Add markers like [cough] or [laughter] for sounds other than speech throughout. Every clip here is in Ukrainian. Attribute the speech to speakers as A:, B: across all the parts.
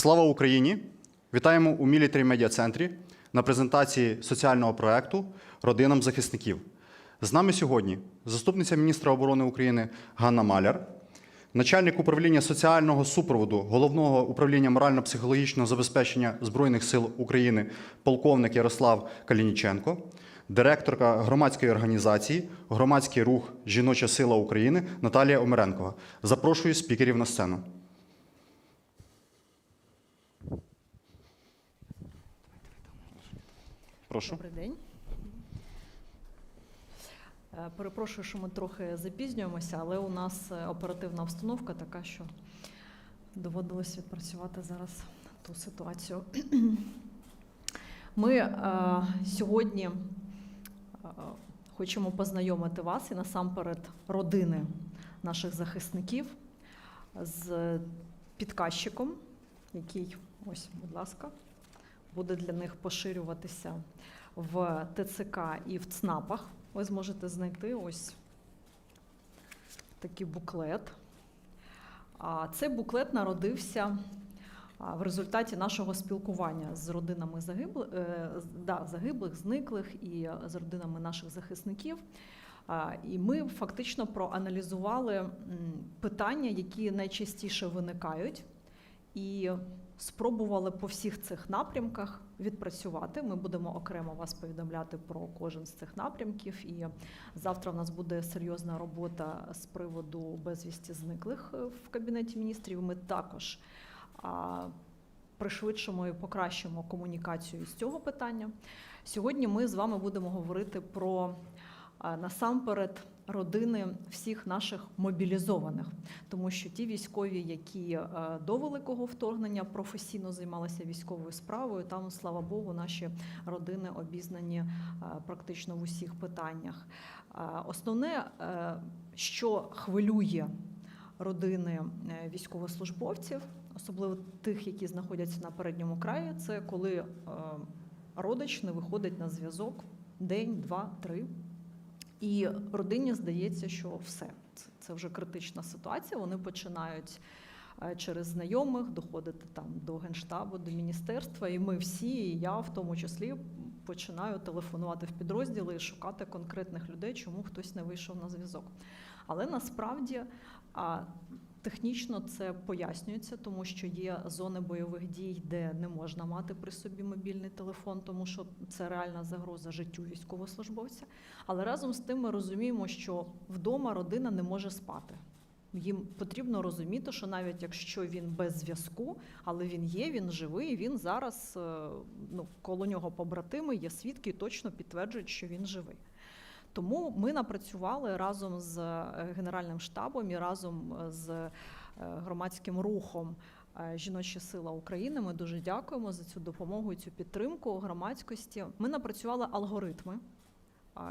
A: Слава Україні! Вітаємо у Military Media Центрі на презентації соціального проекту Родинам захисників. З нами сьогодні заступниця міністра оборони України Ганна Маляр, начальник управління соціального супроводу головного управління морально-психологічного забезпечення Збройних сил України полковник Ярослав Калініченко, директорка громадської організації Громадський рух Жіноча сила України Наталія Омеренкова. Запрошую спікерів на сцену. Прошу.
B: Добрий день. Е, Перепрошую, що ми трохи запізнюємося, але у нас е, оперативна обстановка така, що доводилось відпрацювати зараз ту ситуацію. Ми е, сьогодні е, хочемо познайомити вас і насамперед родини наших захисників з підказчиком, який, ось, будь ласка, буде для них поширюватися в ТЦК і в ЦНАПах. Ви зможете знайти ось такий буклет. Цей буклет народився в результаті нашого спілкування з родинами загиблих, да, загиблих, зниклих і е, з родинами наших захисників. І ми фактично проаналізували питання, які найчастіше виникають, і спробували по всіх цих напрямках відпрацювати. Ми будемо окремо вас повідомляти про кожен з цих напрямків. І завтра в нас буде серйозна робота з приводу безвісті зниклих е, в кабінеті міністрів. Ми також пришвидшимо і покращимо комунікацію з цього питання. Сьогодні ми з вами будемо говорити про насамперед родини всіх наших мобілізованих, тому що ті військові, які е, до великого вторгнення професійно займалися військовою справою, там, слава Богу, наші родини обізнані е, практично в усіх питаннях. Е, Основне, що хвилює родини військовослужбовців, особливо тих, які знаходяться на передньому краї, це коли родич не виходить на зв'язок день, два, три. І родині здається, що все це, вже критична ситуація. Вони починають е, через знайомих доходити там до генштабу, до міністерства. І ми всі, і я в тому числі, починаю телефонувати в підрозділи і шукати конкретних людей, чому хтось не вийшов на зв'язок. Але насправді технічно це пояснюється, тому що є зони бойових дій, де не можна мати при собі мобільний телефон, тому що це реальна загроза життю військовослужбовця. Але разом з тим ми розуміємо, що вдома родина не може спати. Їм потрібно розуміти, що навіть якщо він без зв'язку, але він є, він живий, він зараз е, ну, коло нього побратими, є свідки і точно підтверджують, що він живий. Тому ми напрацювали разом з е, Генеральним штабом і разом е, з е, громадським рухом Жіноча сила України. Ми дуже дякуємо за цю допомогу цю підтримку громадськості. Ми напрацювали алгоритми,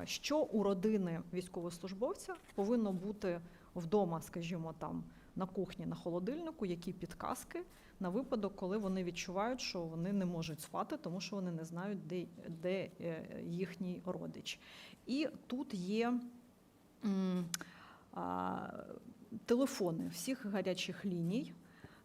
B: що у родини військовослужбовця повинно бути вдома, скажімо, там на кухні, на холодильнику, які підказки на випадок, коли вони відчувають, що вони не можуть спати, тому що вони не знають, де, де е, їхній родич. І тут є телефони всіх гарячих ліній.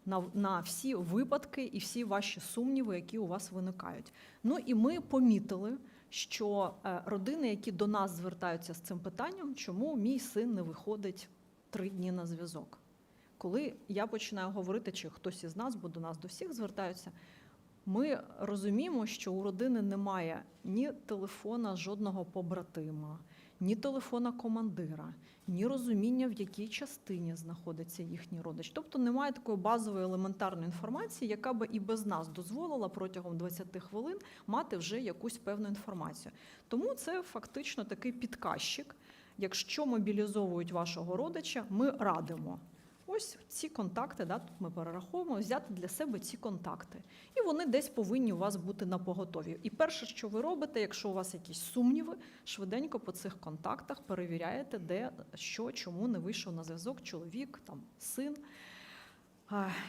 B: На, на всі випадки і всі ваші сумніви, які у вас виникають. Ну і ми помітили, що е, родини, які до нас звертаються з цим питанням, чому мій син не виходить три дні на зв'язок. Коли я починаю говорити, чи хтось із нас, бо до нас до всіх звертаються, ми розуміємо, що у родини немає ні телефона жодного побратима, ні телефона командира, ні розуміння, в якій частині знаходиться їхній родич. Тобто немає такої базової елементарної інформації, яка би і без нас дозволила протягом 20 хвилин мати вже якусь певну інформацію. Тому це фактично такий підказчик. Якщо мобілізовують вашого родича, ми радимо. Ось ці контакти, да, тут ми перераховуємо, взяти для себе ці контакти. І вони десь повинні у вас бути на поготові. І перше, що ви робите, якщо у вас якісь сумніви, швиденько по цих контактах перевіряєте, де що, чому не вийшов на зв'язок чоловік, там син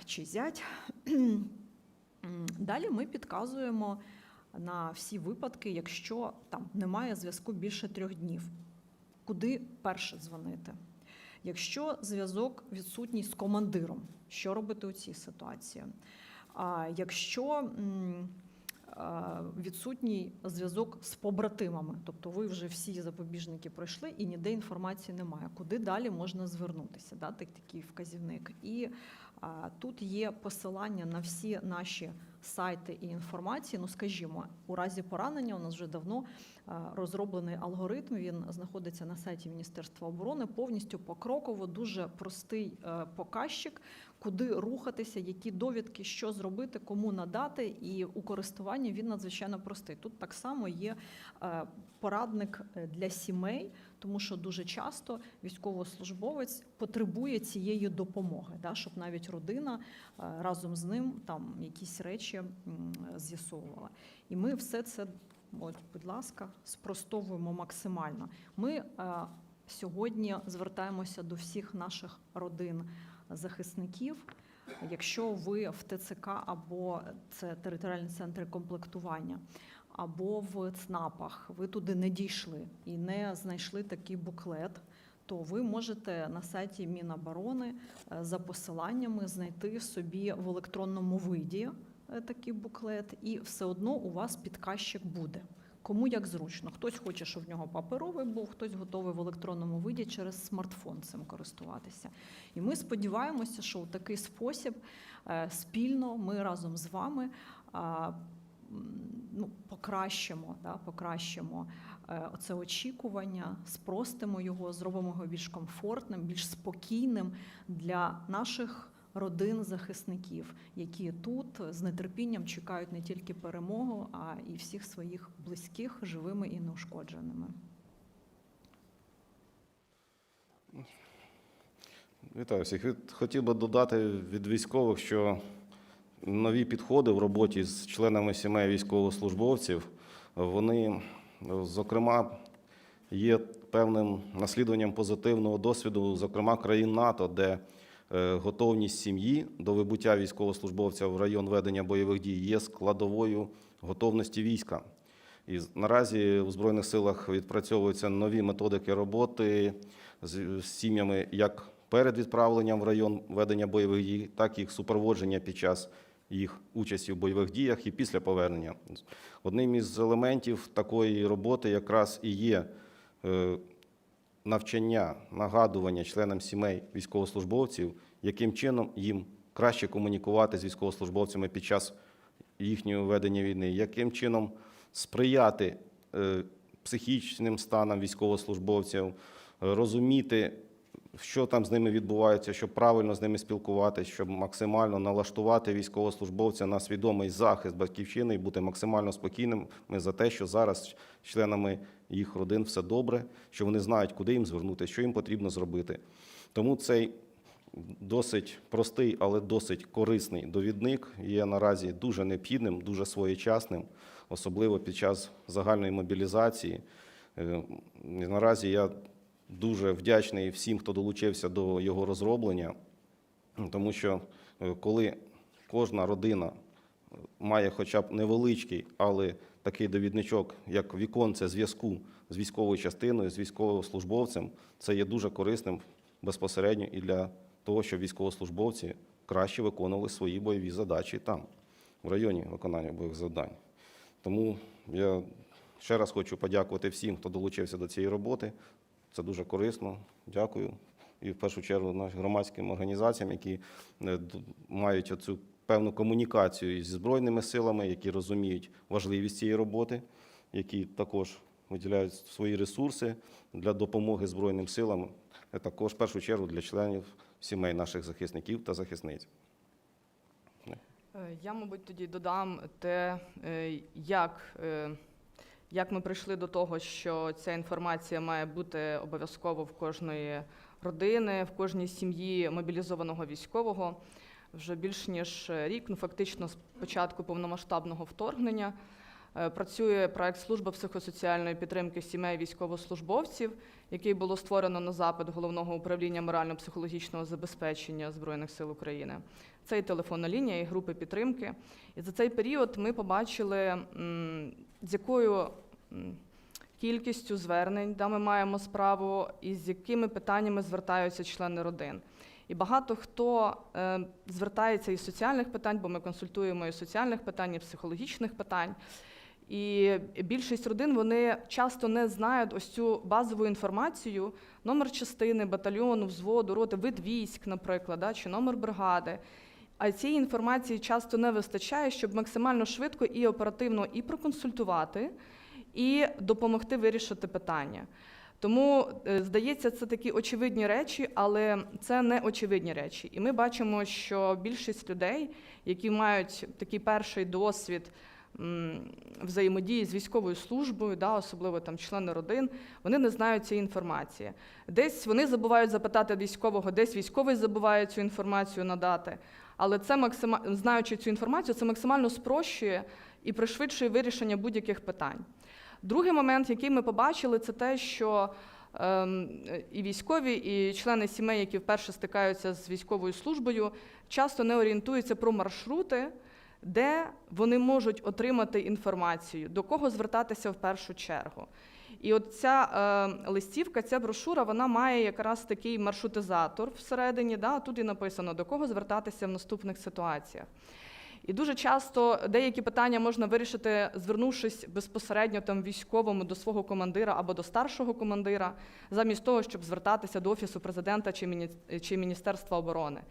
B: чи зять. [clears throat] Далі ми підказуємо на всі випадки, якщо там немає зв'язку більше трьох днів, куди перше дзвонити. Якщо зв'язок відсутній з командиром, що робити у цій ситуації? А якщо відсутній зв'язок з побратимами, тобто ви вже всі запобіжники пройшли і ніде інформації немає, куди далі можна звернутися, дати так- такий вказівник. І тут є посилання на всі наші сайти і інформації. Ну, скажімо, у разі поранення у нас вже давно розроблений алгоритм. Він знаходиться на сайті Міністерства оборони. Повністю покроково, дуже простий е, показчик, куди рухатися, які довідки, що зробити, кому надати. І у користуванні він надзвичайно простий. Тут так само є е, порадник е, для сімей, тому що дуже часто військовослужбовець потребує цієї допомоги, да, щоб навіть родина е, разом з ним там якісь речі з'ясовувала. І ми все це, от, будь ласка, спростовуємо максимально. Ми сьогодні звертаємося до всіх наших родин захисників. Якщо ви в ТЦК або це територіальні центри комплектування, або в ЦНАПах, ви туди не дійшли і не знайшли такий буклет, то ви можете на сайті Міноборони е, за посиланнями знайти собі в електронному виді е, такий буклет, і все одно у вас підказчик буде. Кому як зручно. Хтось хоче, щоб в нього паперовий був, хтось готовий в електронному виді через смартфон цим користуватися. І ми сподіваємося, що у такий спосіб е, спільно ми разом з вами ну, покращимо, да, покращимо е, оце очікування, спростимо його, зробимо його більш комфортним, більш спокійним для наших родин захисників, які тут з нетерпінням чекають не тільки перемогу, а і всіх своїх близьких живими і неушкодженими.
C: Вітаю всіх. Хотів би додати від військових, що нові підходи в роботі з членами сімей військовослужбовців, вони, зокрема, є певним наслідуванням позитивного досвіду, зокрема країн НАТО, де готовність сім'ї до вибуття військовослужбовця в район ведення бойових дій є складовою готовності війська. І наразі у Збройних силах відпрацьовуються нові методики роботи з, з сім'ями як перед відправленням в район ведення бойових дій, так і їх супроводження під час їх участі в бойових діях і після повернення. Одним із елементів такої роботи якраз і є е, навчання, нагадування членам сімей військовослужбовців, яким чином їм краще комунікувати з військовослужбовцями під час їхнього ведення війни, яким чином сприяти е, психічним станам військовослужбовців, розуміти, що там з ними відбувається, щоб правильно з ними спілкуватися, щоб максимально налаштувати військовослужбовця на свідомий захист батьківщини і бути максимально спокійними за те, що зараз членами їх родин все добре, що вони знають, куди їм звернутися, що їм потрібно зробити. Тому цей досить простий, але досить корисний довідник є наразі дуже необхідним, дуже своєчасним, особливо під час загальної мобілізації. Е, Наразі я дуже вдячний всім, хто долучився до його розроблення, тому що е, коли кожна родина має хоча б невеличкий, але такий довідничок, як віконце зв'язку з військовою частиною, з військовослужбовцем, це є дуже корисним безпосередньо і для того, щоб військовослужбовці краще виконували свої бойові задачі там, в районі виконання бойових завдань. Тому я ще раз хочу подякувати всім, хто долучився до цієї роботи. Це дуже корисно. Дякую. І в першу чергу нашим громадським організаціям, які е, мають оцю певну комунікацію із збройними силами, які розуміють важливість цієї роботи, які також виділяють свої ресурси для допомоги Збройним силам, а також в першу чергу для членів сімей наших захисників та захисниць.
D: Е, Я, мабуть, тоді додам те, е, як, як ми прийшли до того, що ця інформація має бути обов'язково в кожної родини, в кожній сім'ї мобілізованого військового. Вже більш ніж рік, ну фактично з початку повномасштабного вторгнення, е, працює проект служба психосоціальної підтримки сімей військовослужбовців, який було створено на запит головного управління морально-психологічного забезпечення Збройних сил України. Це і телефонна лінія, і групи підтримки. І за цей період ми побачили, з якою кількістю звернень да, ми маємо справу, і з якими питаннями звертаються члени родин. І багато хто е, звертається із соціальних питань, бо ми консультуємо і соціальних питань, і психологічних питань. І більшість родин вони часто не знають ось цю базову інформацію, номер частини, батальйону, взводу, роти, вид військ, наприклад, да, чи номер бригади. А цієї інформації часто не вистачає, щоб максимально швидко і оперативно і проконсультувати, і допомогти вирішити питання. Тому, е, здається, це такі очевидні речі, але це не очевидні речі. І ми бачимо, що більшість людей, які мають такий перший досвід взаємодії з військовою службою, да, особливо там члени родин, вони не знають цієї інформації. Десь вони забувають запитати військового, десь військовий забуває цю інформацію надати. Але це максима... знаючи цю інформацію, це максимально спрощує і пришвидшує вирішення будь-яких питань. Другий момент, який ми побачили, це те, що ем, і військові, і члени сімей, які вперше стикаються з військовою службою, часто не орієнтуються про маршрути, де вони можуть отримати інформацію, до кого звертатися в першу чергу. І от ця е, листівка, ця брошура, вона має якраз такий маршрутизатор всередині. Да? Тут і написано, до кого звертатися в наступних ситуаціях. І дуже часто деякі питання можна вирішити, звернувшись безпосередньо там військовому до свого командира або до старшого командира, замість того, щоб звертатися до офісу президента чи, міні... чи міністерства оборони.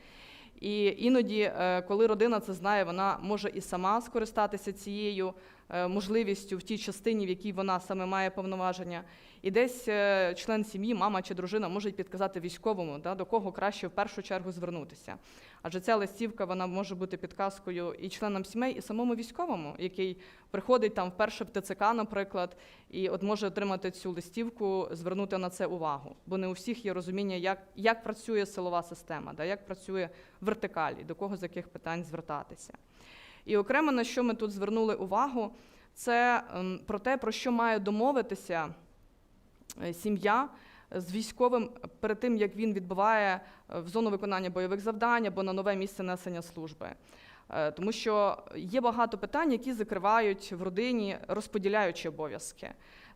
D: І іноді, е, коли родина це знає, вона може і сама скористатися цією е, можливістю в тій частині, в якій вона саме має повноваження. І десь е, член сім'ї, мама чи дружина можуть підказати військовому, да, до кого краще в першу чергу звернутися. Адже ця листівка вона може бути підказкою і членам сімей, і самому військовому, який приходить там вперше в ТЦК, наприклад, і от може отримати цю листівку, звернути на це увагу. Бо не у всіх є розуміння, як, як працює силова система, да, як працює вертикаль, і до кого з яких питань звертатися. І окремо на що ми тут звернули увагу, це ем, про те, про що має домовитися сім'я з військовим перед тим, як він відбуває е, в зону виконання бойових завдань або на нове місце несення служби. Е, Тому що є багато питань, які закривають в родині, розподіляючи обов'язки.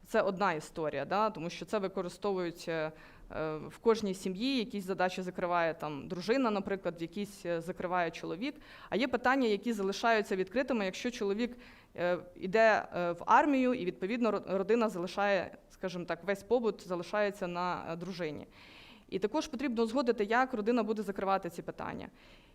D: Це одна історія, да? тому що це використовують е, е, в кожній сім'ї, якісь задачі закриває там дружина, наприклад, якісь е, закриває чоловік. А є питання, які залишаються відкритими, якщо чоловік е, йде е, в армію, і відповідно родина залишає, скажімо так, весь побут залишається на е, дружині. І також потрібно узгодити, як родина буде закривати ці питання.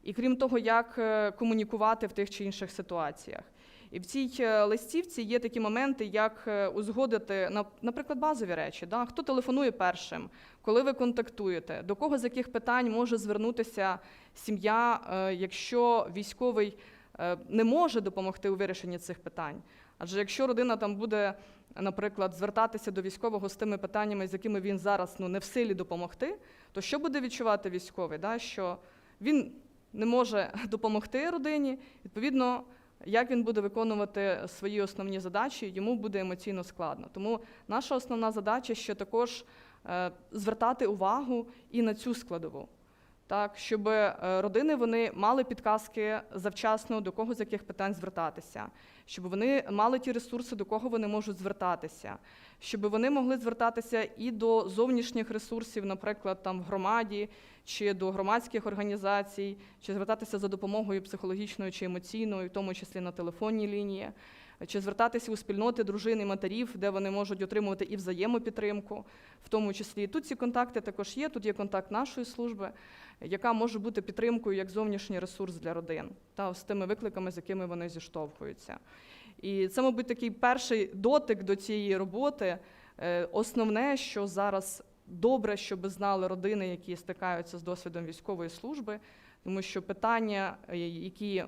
D: І крім того, як е, комунікувати в тих чи інших ситуаціях. І в цій е, листівці є такі моменти, як узгодити, наприклад, базові речі. Да? Хто телефонує першим, коли ви контактуєте, до кого з яких питань може звернутися сім'я, якщо військовий не може допомогти у вирішенні цих питань. Адже якщо родина там буде, наприклад, звертатися до військового з тими питаннями, з якими він зараз ну, не в силі допомогти, то що буде відчувати військовий? Да? Що він не може [laughs] допомогти родині, відповідно, як він буде виконувати свої основні задачі, йому буде емоційно складно. Тому наша основна задача ще також е, звертати увагу і на цю складову. Так, щоб е, родини вони мали підказки завчасно, до кого з яких питань звертатися, щоб вони мали ті ресурси, до кого вони можуть звертатися, щоб вони могли звертатися і до зовнішніх ресурсів, наприклад, там в громаді, чи до громадських організацій, чи звертатися за допомогою психологічною чи емоційною, в тому числі на телефонній лінії, чи звертатися у спільноти дружин і матерів, де вони можуть отримувати і взаємопідтримку, в тому числі. Тут ці контакти також є. Тут є контакт нашої служби, яка може бути підтримкою як зовнішній ресурс для родин та з тими викликами, з якими вони зіштовхуються. І це, мабуть, такий перший дотик до цієї роботи. Е, Основне, що зараз добре, щоб знали родини, які стикаються з досвідом військової служби, тому що питання, е, які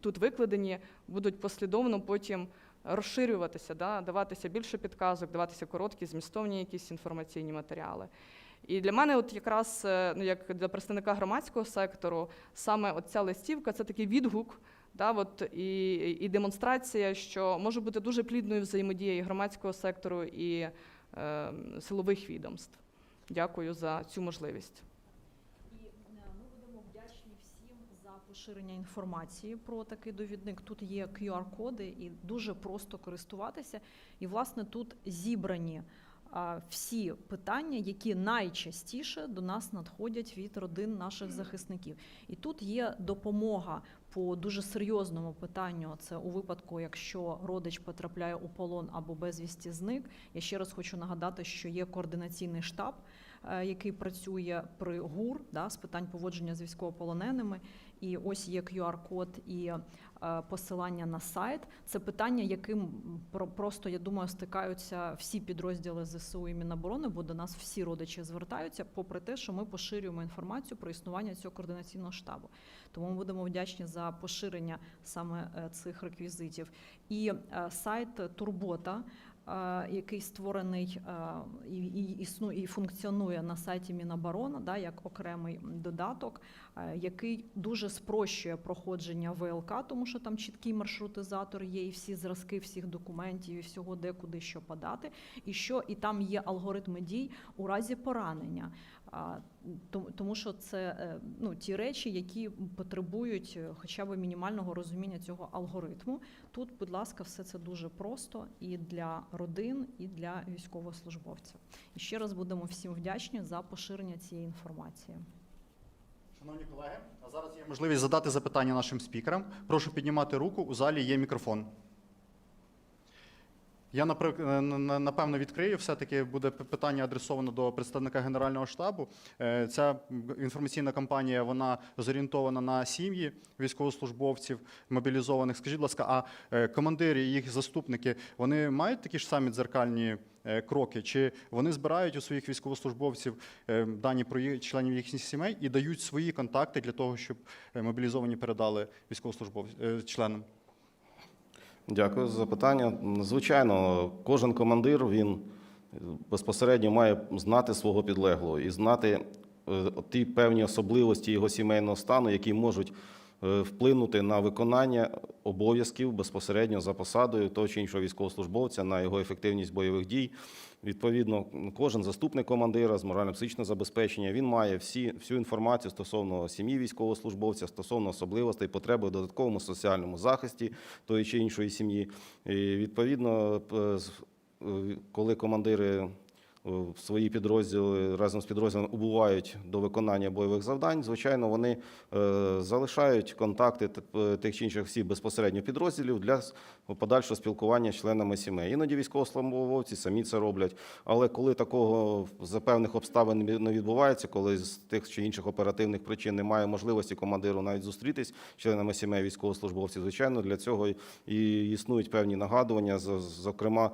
D: тут викладені, будуть послідовно потім розширюватися, да, даватися більше підказок, даватися короткі, змістовні якісь інформаційні матеріали. І для мене, от якраз е, ну, як для представника громадського сектору, саме от ця листівка це такий відгук, да, от, і, і демонстрація, що може бути дуже плідною взаємодія і громадського сектору, і е, силових відомств. Дякую за цю можливість.
B: І е, ми будемо вдячні всім за поширення інформації про такий довідник. Тут є QR-коди і дуже просто користуватися. І, власне, тут зібрані всі питання, які найчастіше до нас надходять від родин наших захисників. І тут є допомога по дуже серйозному питанню. Це у випадку, якщо родич потрапляє у полон або безвісті зник. Я ще раз хочу нагадати, що є координаційний штаб, е, який працює при ГУР да, з питань поводження з військовополоненими. І ось є QR-код і е, посилання на сайт. Це питання, яким про- просто я думаю стикаються всі підрозділи ЗСУ і Міноборони, бо до нас всі родичі звертаються, попри те, що ми поширюємо інформацію про існування цього координаційного штабу. Тому ми будемо вдячні за поширення саме е, цих реквізитів. І е, сайт Турбота. Який створений і, існує і функціонує на сайті Міноборони, да, як окремий додаток, який дуже спрощує проходження ВЛК, тому що там чіткий маршрутизатор є, і всі зразки всіх документів, і всього де куди що подати, і що і там є алгоритми дій у разі поранення. А, тому, що це е, ну, ті речі, які потребують е, хоча б мінімального розуміння цього алгоритму. Тут, будь ласка, все це дуже просто і для родин, і для військовослужбовців. І ще раз будемо всім вдячні за поширення цієї інформації.
A: Шановні колеги, а зараз є можливість задати запитання нашим спікерам. Прошу піднімати руку. У залі є мікрофон. Я е, на- на- напевно відкрию. Все-таки буде питання адресовано до представника Генерального штабу. Е, Ця інформаційна кампанія вона зорієнтована на сім'ї військовослужбовців мобілізованих. Скажіть, будь ласка, а е, командири і їх заступники вони мають такі ж самі дзеркальні кроки? Чи вони збирають у своїх військовослужбовців дані про членів їхніх сімей і дають свої контакти для того, щоб мобілізовані передали військовослужбовцям членам?
C: Дякую за запитання. Звичайно, кожен командир він безпосередньо має знати свого підлеглого і знати е, ті певні особливості його сімейного стану, які можуть вплинути на виконання обов'язків безпосередньо за посадою того чи іншого військовослужбовця, на його ефективність бойових дій. Відповідно, кожен заступник командира з морально-психічного забезпечення він має всі, всю інформацію стосовно сім'ї військовослужбовця, стосовно особливостей, потреби в додатковому соціальному захисті тої чи іншої сім'ї. І відповідно, е, коли командири е, свої підрозділи разом з підрозділами убувають до виконання бойових завдань, звичайно, вони е, залишають контакти т- тих чи інших осіб безпосередньо підрозділів для подальшого спілкування з членами сімей. Іноді військовослужбовці самі це роблять. Але коли такого за певних обставин не відбувається, коли з тих чи інших оперативних причин немає можливості командиру навіть зустрітись з членами сімей військовослужбовців, звичайно, для цього і існують певні нагадування, зокрема.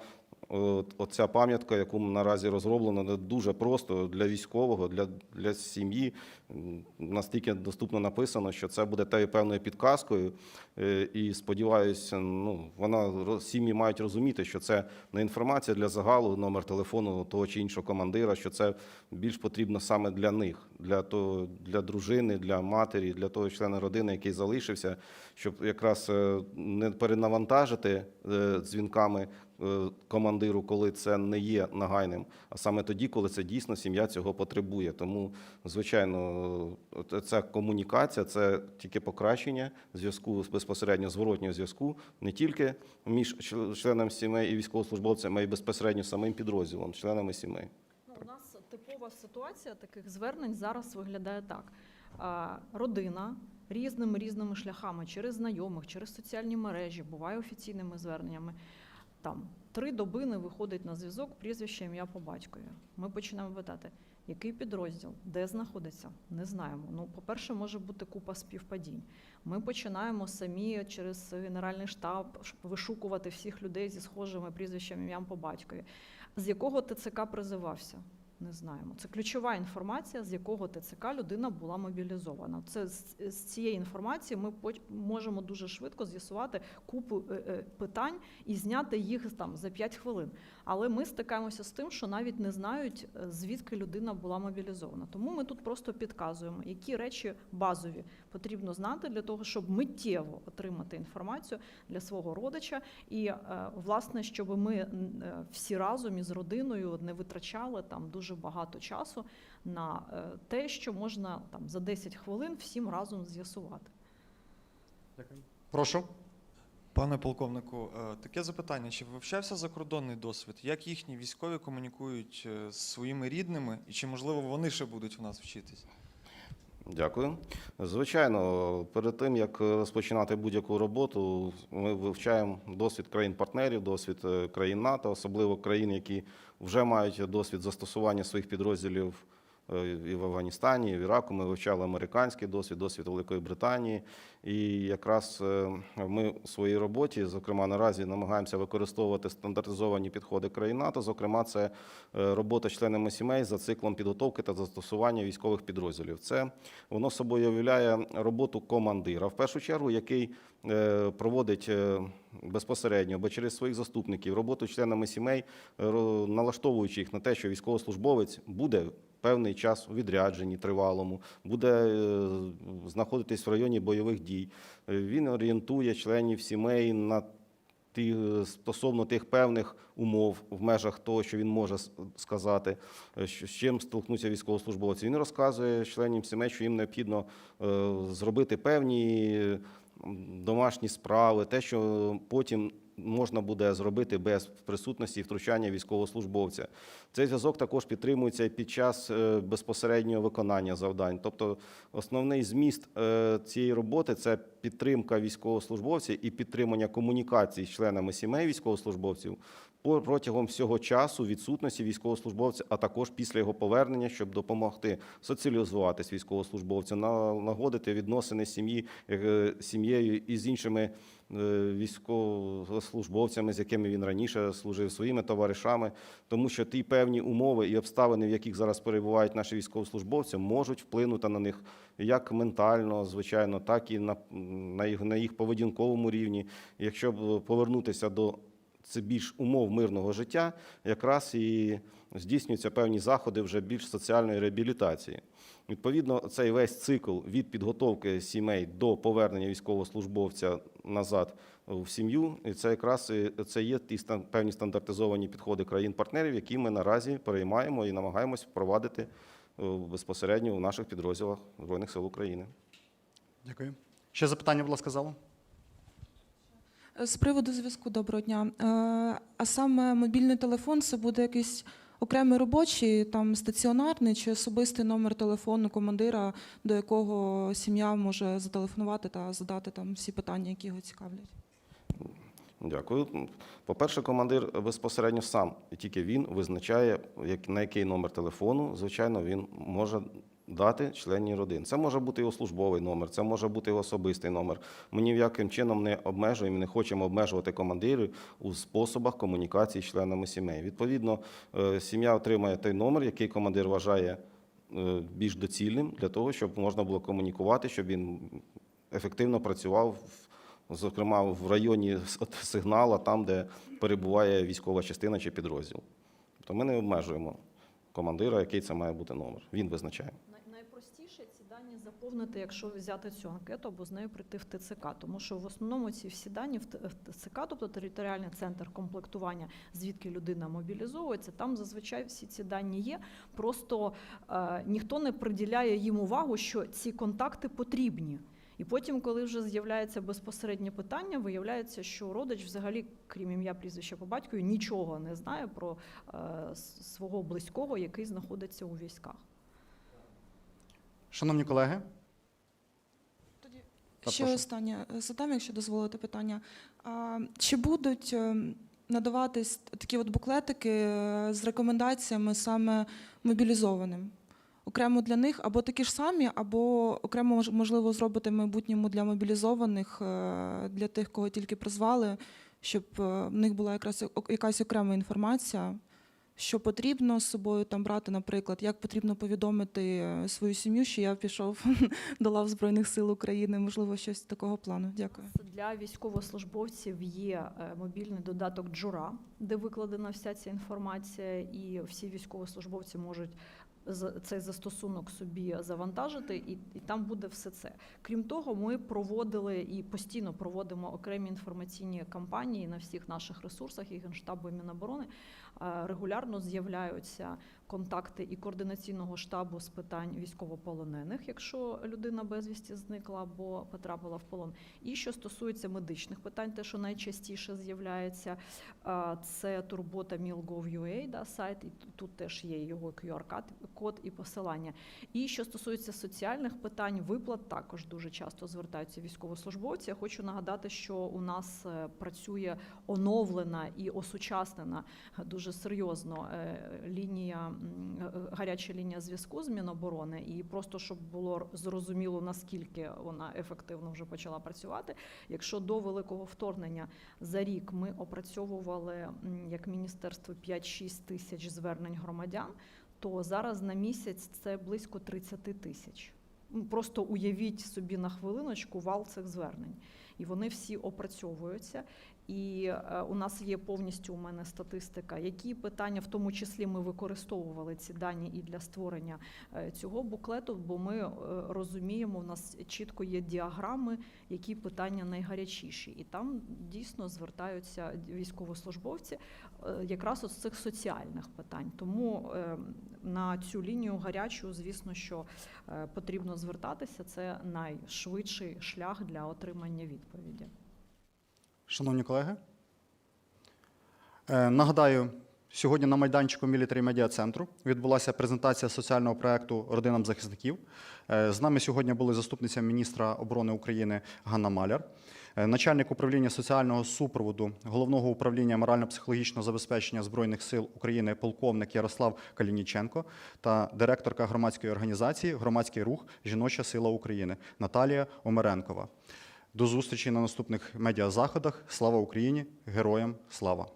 C: Оця пам'ятка, яку наразі розроблено, не дуже просто для військового, для, для сім'ї. Настільки доступно написано, що це буде тією певною підказкою. Е, І сподіваюся, ну вона сім'ї мають розуміти, що це не інформація для загалу, номер телефону того чи іншого командира, що це більш потрібно саме для них, для того, для дружини, для матері, для того члена родини, який залишився, щоб якраз е, не перенавантажити е, дзвінками командиру, коли це не є нагайним, а саме тоді, коли це дійсно сім'я цього потребує. Тому, звичайно, е, ця комунікація це тільки покращення зв'язку безпосередньо зворотнього зв'язку не тільки між член- членами сімей і військовослужбовцями, а й безпосередньо самим підрозділом, членами сімей.
B: Ну, у нас типова ситуація таких звернень зараз виглядає так: родина різними різними шляхами, через знайомих, через соціальні мережі, буває офіційними зверненнями. Там три доби не виходить на зв'язок, прізвище, ім'я по батькові. Ми починаємо питати, який підрозділ, де знаходиться, не знаємо. Ну, по-перше, може бути купа співпадінь. Ми починаємо самі через генеральний штаб вишукувати всіх людей зі схожими прізвищами, ім'ям по батькові. З якого ТЦК призивався? Не знаємо. Це ключова інформація, з якого ТЦК людина була мобілізована. Це з, цієї інформації ми можемо дуже швидко з'ясувати купу е, е, питань і зняти їх там за 5 хвилин. Але ми стикаємося з тим, що навіть не знають, е, звідки людина була мобілізована. Тому ми тут просто підказуємо, які речі базові потрібно знати для того, щоб миттєво отримати інформацію для свого родича, і е, власне, щоб ми е, всі разом із родиною не витрачали там дуже багато часу на те, що можна там за 10 хвилин всім разом з'ясувати.
A: Прошу.
E: Пане полковнику, е, таке запитання: чи вивчався закордонний досвід? Як їхні військові комунікують е, з своїми рідними, і чи можливо вони ще будуть в нас вчитись?
C: Дякую. Звичайно, перед тим як розпочинати будь-яку роботу, ми вивчаємо досвід країн-партнерів, досвід е, країн НАТО, особливо країн, які вже мають досвід застосування своїх підрозділів і в Афганістані, і в Іраку. Ми вивчали американський досвід, досвід Великої Британії. І якраз е, ми у своїй роботі, зокрема, наразі намагаємося використовувати стандартизовані підходи країн НАТО. Зокрема, це е, робота членами сімей за циклом підготовки та застосування військових підрозділів. Це воно собою являє роботу командира, в першу чергу, який е, проводить е, безпосередньо або через своїх заступників роботу членами сімей, е, налаштовуючи їх на те, що військовослужбовець буде певний час у відрядженні тривалому, буде е, знаходитись в районі бойових дій. Е, Він орієнтує членів сімей на ті, е, стосовно тих певних умов в межах того, що він може сказати, що- з чим столкнуться військовослужбовці. Він розказує членам сімей, що їм необхідно зробити певні домашні справи, те, що потім можна буде зробити без присутності і втручання військовослужбовця. Цей зв'язок також підтримується під час е, безпосереднього виконання завдань. Тобто основний зміст е, цієї роботи це підтримка військовослужбовців і підтримання комунікацій з членами сімей військовослужбовців протягом всього часу відсутності військовослужбовця, а також після його повернення, щоб допомогти соціалізуватись військовослужбовцю, налагодити відносини сім'ї е, сім'єю і з іншими військовослужбовцями, з якими він раніше служив, своїми товаришами, тому що ті певні умови і обставини, в яких зараз перебувають наші військовослужбовці, можуть вплинути на них як ментально, звичайно, так і на, на, їх, на їх поведінковому рівні. Якщо б повернутися до це більш умов мирного життя, якраз і здійснюються певні заходи вже більш соціальної реабілітації. Відповідно, цей весь цикл від підготовки сімей до повернення військовослужбовця назад в сім'ю, і це якраз це є ті стан- певні стандартизовані підходи країн-партнерів, які ми наразі переймаємо і намагаємось впровадити е, безпосередньо у наших підрозділах Збройних сил України.
A: Дякую. Ще запитання, будь ласка, залу?
F: З приводу зв'язку доброго дня. Е, А саме мобільний телефон це буде якийсь окремий робочий, там стаціонарний чи особистий номер телефону командира, до якого сім'я може зателефонувати та задати там всі питання, які його цікавлять.
C: Дякую. По-перше, командир безпосередньо сам, і тільки він визначає, як- на який номер телефону, звичайно, він може дати членів родин. Це може бути його службовий номер, це може бути його особистий номер. Ми ні в яким чином не обмежуємо, не хочемо обмежувати командирів у способах комунікації з членами сімей. Відповідно, е, сім'я отримає той номер, який командир вважає е, більш доцільним для того, щоб можна було комунікувати, щоб він ефективно працював зокрема в районі сигнала, там, де перебуває військова частина чи підрозділ. То ми не обмежуємо командира, який це має бути номер. Він визначає.
B: Най- Найпростіше ці дані заповнити, якщо взяти цю анкету або з нею прийти в ТЦК, тому що в основному ці всі дані в ТЦК, тобто територіальний центр комплектування, звідки людина мобілізовується, там зазвичай всі ці дані є. Просто е, ніхто не приділяє їм увагу, що ці контакти потрібні. І потім, коли вже з'являється безпосереднє питання, виявляється, що родич взагалі, крім ім'я, прізвища по батькові, нічого не знає про е, свого близького, який знаходиться у військах.
A: Шановні колеги,
F: Тоді
A: Та
F: ще
A: прошу.
F: останнє задам, якщо дозволите питання. А, чи будуть е, надаватись такі от буклетики е, з рекомендаціями саме мобілізованим? Окремо для них або такі ж самі, або окремо можливо зробити в майбутньому для мобілізованих, е, для тих, кого тільки призвали, щоб в них була якраз якась окрема інформація, що потрібно з собою там брати, наприклад, як потрібно повідомити е, свою сім'ю, що я пішов [laughs] до лав Збройних сил України, можливо, щось такого плану. Дякую.
B: Для військовослужбовців є е, мобільний додаток Джура, де викладена вся ця інформація, і всі військовослужбовці можуть цей застосунок собі завантажити, і, і там буде все це. Крім того, ми проводили і постійно проводимо окремі інформаційні кампанії на всіх наших ресурсах і Генштабу Міноборони Регулярно з'являються контакти і координаційного штабу з питань військовополонених, якщо людина безвісті зникла або потрапила в полон. І що стосується медичних питань, те, що найчастіше з'являється, це турбота Mil.gov.ua, да, сайт, і тут теж є його QR-код і посилання. І що стосується соціальних питань, виплат також дуже часто звертаються військовослужбовці. Я хочу нагадати, що у нас е, працює оновлена і осучаснена дуже серйозно е, лінія, гаряча лінія зв'язку з Міноборони. І просто щоб було зрозуміло, наскільки вона ефективно вже почала працювати. Якщо до великого вторгнення за рік ми опрацьовували як міністерство 5-6 тисяч звернень громадян, то зараз на місяць це близько 30 тисяч. Ну, Просто уявіть собі на хвилиночку вал цих звернень. І вони всі опрацьовуються. І е, у нас є повністю у мене статистика, які питання, в тому числі, ми використовували ці дані і для створення е, цього буклету, бо ми е, розуміємо, у нас чітко є діаграми, які питання найгарячіші. І там дійсно звертаються військовослужбовці якраз з цих соціальних питань. Тому на цю лінію гарячу, звісно, що потрібно звертатися. Це найшвидший шлях для отримання відповіді.
A: Шановні колеги, е, нагадаю, сьогодні на майданчику Military Media Центру відбулася презентація соціального проекту Родинам захисників. Е, З нами сьогодні були заступниця міністра оборони України Ганна Маляр, е, начальник управління соціального супроводу головного управління морально-психологічного забезпечення Збройних сил України полковник Ярослав Калініченко та директорка громадської організації Громадський рух Жіноча сила України Наталія Омеренкова. До зустрічі на наступних медіазаходах. Слава Україні! Героям слава!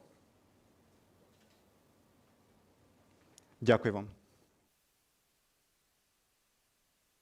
A: Дякую вам.